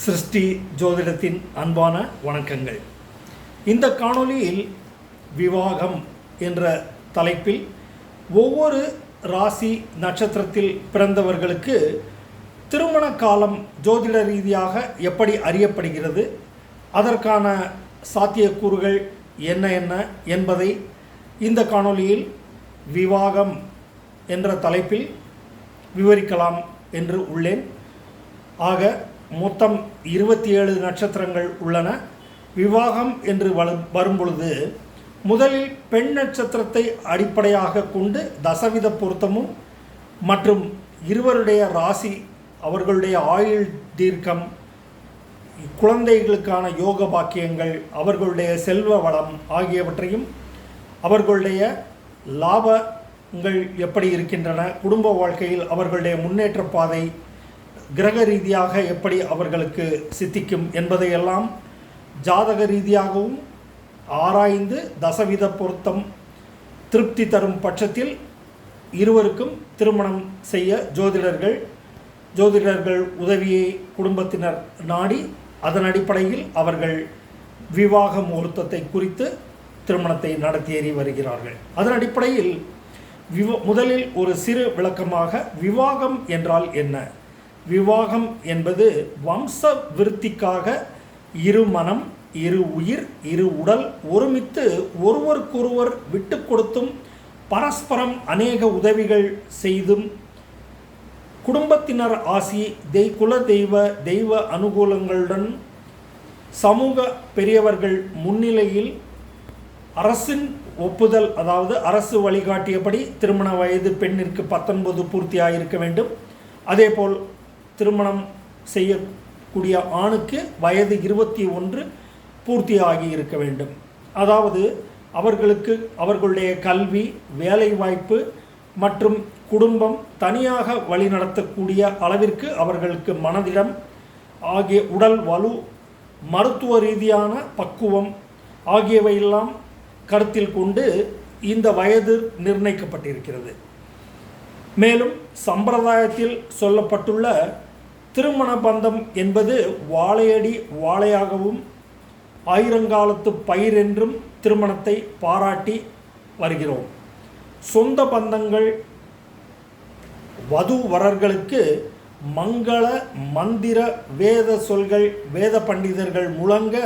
சிருஷ்டி ஜோதிடத்தின் அன்பான வணக்கங்கள். இந்த காணொளியில் விவாகம் என்ற தலைப்பில் ஒவ்வொரு ராசி நட்சத்திரத்தில் பிறந்தவர்களுக்கு திருமண காலம் ஜோதிட ரீதியாக எப்படி அறியப்படுகிறது அதற்கான சாத்தியக்கூறுகள் என்ன என்ன என்பதை இந்த காணொளியில் விவாகம் என்ற தலைப்பில் விவரிக்கலாம் என்று உள்ளேன். ஆக மொத்தம் இருபத்தி ஏழு நட்சத்திரங்கள் உள்ளன. விவாகம் என்று வள வரும்பொழுது முதலில் பெண் நட்சத்திரத்தை அடிப்படையாக கொண்டு தசவித பொருத்தமும் மற்றும் இருவருடைய ராசி அவர்களுடைய ஆயுள் தீர்க்கம் குழந்தைகளுக்கான யோக பாக்கியங்கள் அவர்களுடைய செல்வ வளம் ஆகியவற்றையும் அவர்களுடைய லாபங்கள் எப்படி இருக்கின்றன குடும்ப வாழ்க்கையில் அவர்களுடைய முன்னேற்ற பாதை கிரக ரீதியாக எப்படி அவர்களுக்கு சித்திக்கும் என்பதையெல்லாம் ஜாதக ரீதியாகவும் ஆராய்ந்து தசவித பொருத்தம் திருப்தி தரும் பட்சத்தில் இருவருக்கும் திருமணம் செய்ய ஜோதிடர்கள் ஜோதிடர்கள் உதவியை குடும்பத்தினர் நாடி அதன் அடிப்படையில் அவர்கள் விவாக முகூர்த்தத்தை குறித்து திருமணத்தை நடத்தியேறி வருகிறார்கள். அதன் அடிப்படையில் விவ முதலில் ஒரு சிறு விளக்கமாக விவாகம் என்றால் என்ன? விவாகம் என்பது வம்ச விருத்திக்காக இரு மனம் இரு உயிர் இரு உடல் ஒருமித்து ஒருவருக்கொருவர் விட்டு கொடுத்தும் பரஸ்பரம் அநேக உதவிகள் செய்தும் குடும்பத்தினர் ஆசி தெய் குல தெய்வ தெய்வ அனுகூலங்களுடன் சமூக பெரியவர்கள் முன்னிலையில் அரசின் ஒப்புதல் அதாவது அரசு வழிகாட்டியபடி திருமண வயது பெண்ணிற்கு பத்தொன்பது பூர்த்தியாக இருக்க வேண்டும். அதேபோல் திருமணம் செய்யக்கூடிய ஆணுக்கு வயது இருபத்தி ஒன்று பூர்த்தியாகி இருக்க வேண்டும். அதாவது அவர்களுக்கு அவர்களுடைய கல்வி வேலைவாய்ப்பு மற்றும் குடும்பம் தனியாக வழிநடத்தக்கூடிய அளவிற்கு அவர்களுக்கு மனதிடம் ஆகிய உடல் வலு மருத்துவ ரீதியான பக்குவம் ஆகியவையெல்லாம் கருத்தில் கொண்டு இந்த வயது நிர்ணயிக்கப்பட்டிருக்கிறது. மேலும் சம்பிரதாயத்தில் சொல்லப்பட்டுள்ள திருமண பந்தம் என்பது வாழையடி வாழையாகவும் ஆயிரங்காலத்து பயிர் என்றும் திருமணத்தை பாராட்டி வருகிறோம். சொந்த பந்தங்கள் வது வரர்களுக்கு மங்கள மந்திர வேத சொல்கள் வேத பண்டிதர்கள் முழங்க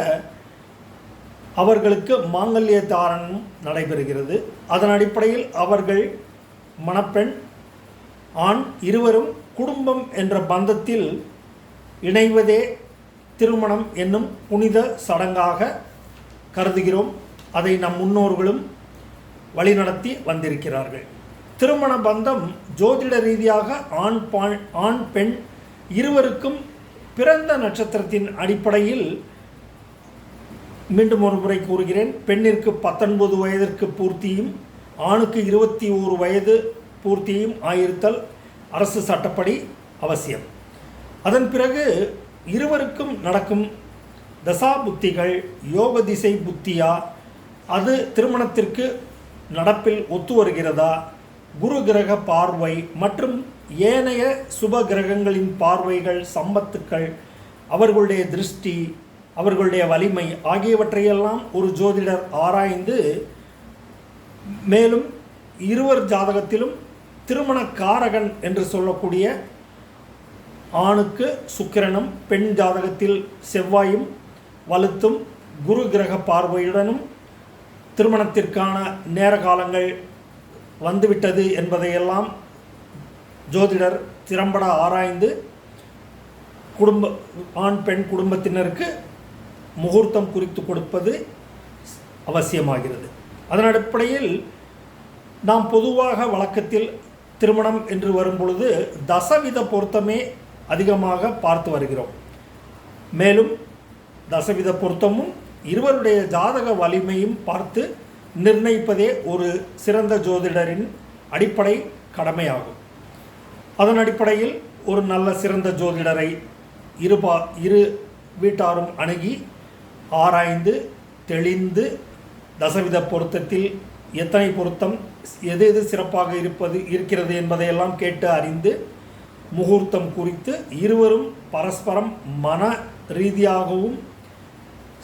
அவர்களுக்கு மாங்கல்ய தாரணம் நடைபெறுகிறது. அதன் அடிப்படையில் அவர்கள் மணப்பெண் ஆண் இருவரும் குடும்பம் என்ற பந்தத்தில் இணைவதே திருமணம் என்னும் புனித சடங்காக கருதுகிறோம். அதை நம் முன்னோர்களும் வழிநடத்தி வந்திருக்கிறார்கள். திருமண பந்தம் ஜோதிட ரீதியாக ஆண் பாண் ஆண் பெண் இருவருக்கும் பிறந்த நட்சத்திரத்தின் அடிப்படையில் மீண்டும் ஒரு முறை கூறுகிறேன். பெண்ணிற்கு பத்தொன்பது வயதிற்கு பூர்த்தியும் ஆணுக்கு இருபத்தி ஓரு வயது பூர்த்தியும் ஆயிருத்தல் அரசு சட்டப்படி அவசியம். அதன் பிறகு இருவருக்கும் நடக்கும் தசா புத்திகள் யோக திசை புத்தியா? அது திருமணத்திற்கு நடப்பில் ஒத்து வருகிறதா? குரு கிரக பார்வை மற்றும் ஏனைய சுப கிரகங்களின் பார்வைகள் சம்பத்துக்கள் அவர்களுடைய திருஷ்டி அவர்களுடைய வலிமை ஆகியவற்றையெல்லாம் ஒரு ஜோதிடர் ஆராய்ந்து மேலும் இருவர் ஜாதகத்திலும் திருமண காரகன் என்று சொல்லக்கூடிய ஆணுக்கு சுக்கிரனும் பெண் ஜாதகத்தில் செவ்வாயும் வலுத்தும் குரு கிரக பார்வையுடனும் திருமணத்திற்கான நேர காலங்கள் வந்துவிட்டது என்பதையெல்லாம் ஜோதிடர் திறம்பட ஆராய்ந்து குடும்ப ஆண் பெண் குடும்பத்தினருக்கு முகூர்த்தம் குறித்து கொடுப்பது அவசியமாகிறது. அதன் அடிப்படையில் நாம் பொதுவாக வழக்கத்தில் திருமணம் என்று வரும்பொழுது தசவித பொருத்தமே அதிகமாக பார்த்து வருகிறோம். மேலும் தசவித பொருத்தமும் இருவருடைய ஜாதக வலிமையும் பார்த்து நிர்ணயிப்பதே ஒரு சிறந்த ஜோதிடரின் அடிப்படை கடமையாகும். அதன் அடிப்படையில் ஒரு நல்ல சிறந்த ஜோதிடரை இருபா இரு வீட்டாரும் அணுகி ஆராய்ந்து தெளிந்து தசவித பொருத்தத்தில் எத்தனை பொருத்தம் எது எது சிறப்பாக இருப்பது இருக்கிறது என்பதையெல்லாம் கேட்டு அறிந்து முகூர்த்தம் குறித்து இருவரும் பரஸ்பரம் மன ரீதியாகவும்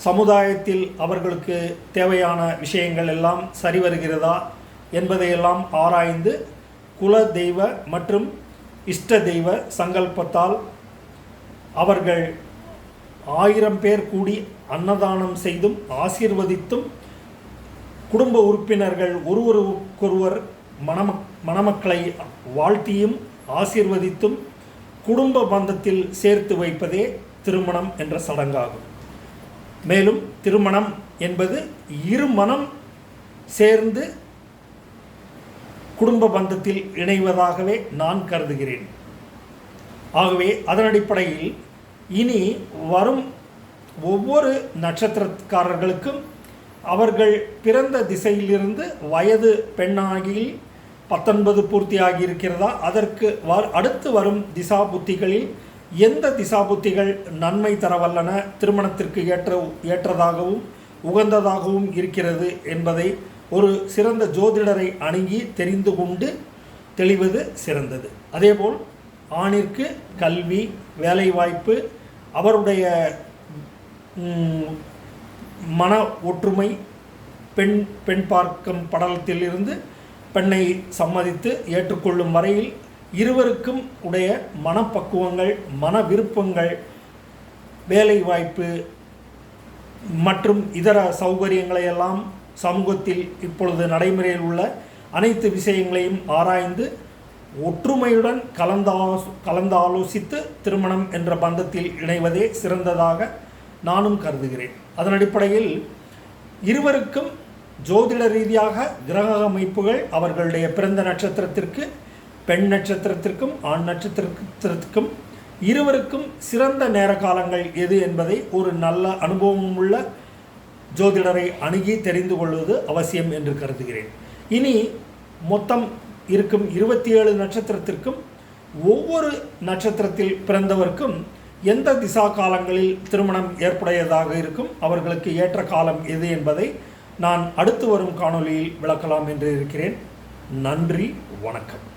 சமுதாயத்தில் அவர்களுக்கு தேவையான விஷயங்கள் எல்லாம் சரி வருகிறதா என்பதையெல்லாம் ஆராய்ந்து குல தெய்வ மற்றும் இஷ்ட தெய்வ சங்கல்பத்தால் அவர்கள் ஆயிரம் பேர் கூடி அன்னதானம் செய்தும் ஆசீர்வதித்தும் குடும்ப உறுப்பினர்கள் ஒருவருக்கொருவர் மணம மணமக்களை வாழ்த்தியும் ஆசீர்வதித்தும் குடும்ப பந்தத்தில் சேர்த்து வைப்பதே திருமணம் என்ற சடங்காகும். மேலும் திருமணம் என்பது இரு மனம் சேர்ந்து குடும்ப பந்தத்தில் இணைவதாகவே நான் கருதுகிறேன். ஆகவே அதன் அடிப்படையில் இனி வரும் ஒவ்வொரு நட்சத்திரக்காரர்களுக்கும் அவர்கள் பிறந்த திசையிலிருந்து வயது பெண்ணாகி பத்தொன்பது பூர்த்தியாகி இருக்கிறதா அதற்கு வ அடுத்து வரும் திசா புத்திகளில் எந்த திசா புத்திகள் நன்மை தரவல்லன? திருமணத்திற்கு ஏற்ற ஏற்றதாகவும் உகந்ததாகவும் இருக்கிறது என்பதை ஒரு சிறந்த ஜோதிடரை அணுகி தெரிந்து கொண்டு தெளிவது சிறந்தது. அதேபோல் ஆணிற்கு கல்வி வேலைவாய்ப்பு அவருடைய மன ஒற்றுமை பெண் பெண் பார்க்கும் படலத்திலிருந்து பெண்ணை சம்மதித்து ஏற்றுக்கொள்ளும் வரையில் இருவருக்கும் உடைய மனப்பக்குவங்கள் மன விருப்பங்கள் வேலைவாய்ப்பு மற்றும் இதர சௌகரியங்களை எல்லாம் சமூகத்தில் இப்பொழுது நடைமுறையில் உள்ள அனைத்து விஷயங்களையும் ஆராய்ந்து ஒற்றுமையுடன் கலந்தாலோ கலந்தாலோசித்து திருமணம் என்ற பந்தத்தில் இணைவதே சிறந்ததாக நானும் கருதுகிறேன். அதன் அடிப்படையில் இருவருக்கும் ஜோதிட ரீதியாக கிரக அமைப்புகள் அவர்களுடைய பிறந்த நட்சத்திரத்திற்கு பெண் நட்சத்திரத்திற்கும் ஆண் நட்சத்திரத்திற்கும் இருவருக்கும் சிறந்த நேர காலங்கள் எது என்பதை ஒரு நல்ல அனுபவம் உள்ள ஜோதிடரை அணுகி தெரிந்து கொள்வது அவசியம் என்று கருதுகிறேன். இனி மொத்தம் இருக்கும் இருபத்தி ஏழு நட்சத்திரத்திற்கும் ஒவ்வொரு நட்சத்திரத்தில் பிறந்தவர்க்கும் எந்த திசா காலங்களில் திருமணம் ஏற்புடையதாக இருக்கும்? அவர்களுக்கு ஏற்ற காலம் எது என்பதை நான் அடுத்து வரும் காணொளியில் விளக்கலாம் என்று இருக்கிறேன். நன்றி வணக்கம்.